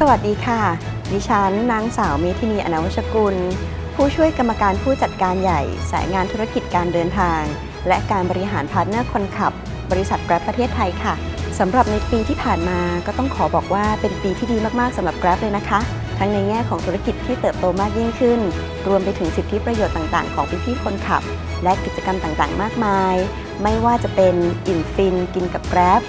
สวัสดีค่ะ ดิฉันนางสาวเมธินีอนาวชกุล ผู้ช่วยกรรมการผู้จัดการใหญ่ สายงานธุรกิจการเดินทาง และการบริหารพาร์ทเนอร์คนขับ บริษัท Grab ประเทศไทยค่ะสำหรับในปีที่ผ่านมาก็ต้องขอบอกว่าเป็นปีที่ดีมากๆสำหรับ Grab เลยนะคะ ทั้งในแง่ของธุรกิจที่เติบโตมากยิ่งขึ้น รวมไปถึงสิทธิประโยชน์ต่างๆ ของพี่ๆคนขับ และกิจกรรมต่างๆ มากมาย ไม่ว่าจะเป็นอิ่มฟินกินกับ Grab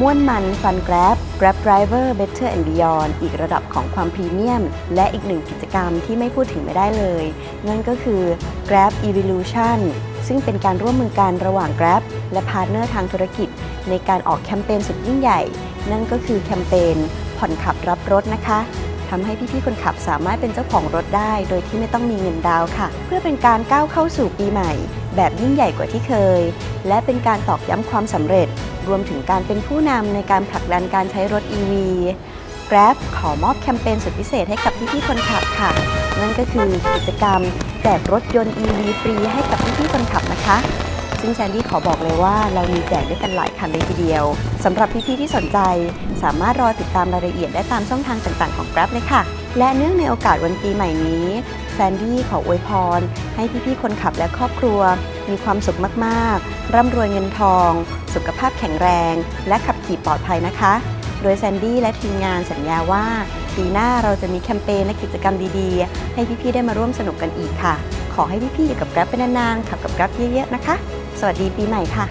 ม่วนมันฟัน Grab Grab Driver Better and Beyond อีกระดับของความพรีเมียม และอีกหนึ่งกิจกรรมที่ไม่พูดถึงไม่ได้เลย นั่นก็คือ Grab Evolution ซึ่งเป็นการร่วมมือกันระหว่าง Grab และพาร์ทเนอร์ทางธุรกิจ ในการออกแคมเปญสุดยิ่งใหญ่ นั่นก็คือแคมเปญผ่อนขับรับรถนะคะทำให้พี่ๆคนขับสามารถเป็นเจ้าของรถได้ โดยที่ไม่ต้องมีเงินดาวน์ค่ะ เพื่อเป็นการก้าวเข้าสู่ปีใหม่ แบบยิ่งใหญ่กว่าที่เคย และเป็นการตอกย้ำความสำเร็จ รวมถึงการเป็นผู้นำในการผลักดันการใช้รถ EV Grab ขอมอบแคมเปญสุดพิเศษให้กับพี่ๆคนขับค่ะ นั่นก็คือกิจกรรมแจกรถยนต์ EV ฟรีให้กับพี่ๆคนขับนะคะ ซึ่งแซนดี้ขอบอกเลยว่าเรามีแจกด้วยกันหลายคันเลยทีเดียวสำหรับพี่ๆที่สนใจ สามารถรอติดตามรายละเอียดได้ตามช่องทางต่างๆของ Grab เลยค่ะ และเนื่องในโอกาสวันปีใหม่นี้แซนดี้ขออวยพร ให้พี่ๆคนขับและครอบครัว มีความสุขมากๆ ร่ำรวยเงินทอง สุขภาพแข็งแรง และขับขี่ปลอดภัยนะคะ โดยแซนดี้และทีมงานสัญญาว่า ปีหน้าเราจะมีแคมเปญและกิจกรรมดีๆ ให้พี่ๆได้มาร่วมสนุกกันอีกค่ะ ขอให้พี่ๆอยู่กับ Grab เป็นนานๆขับกับ Grab เยอะๆนะคะ สวัสดีปีใหม่ค่ะ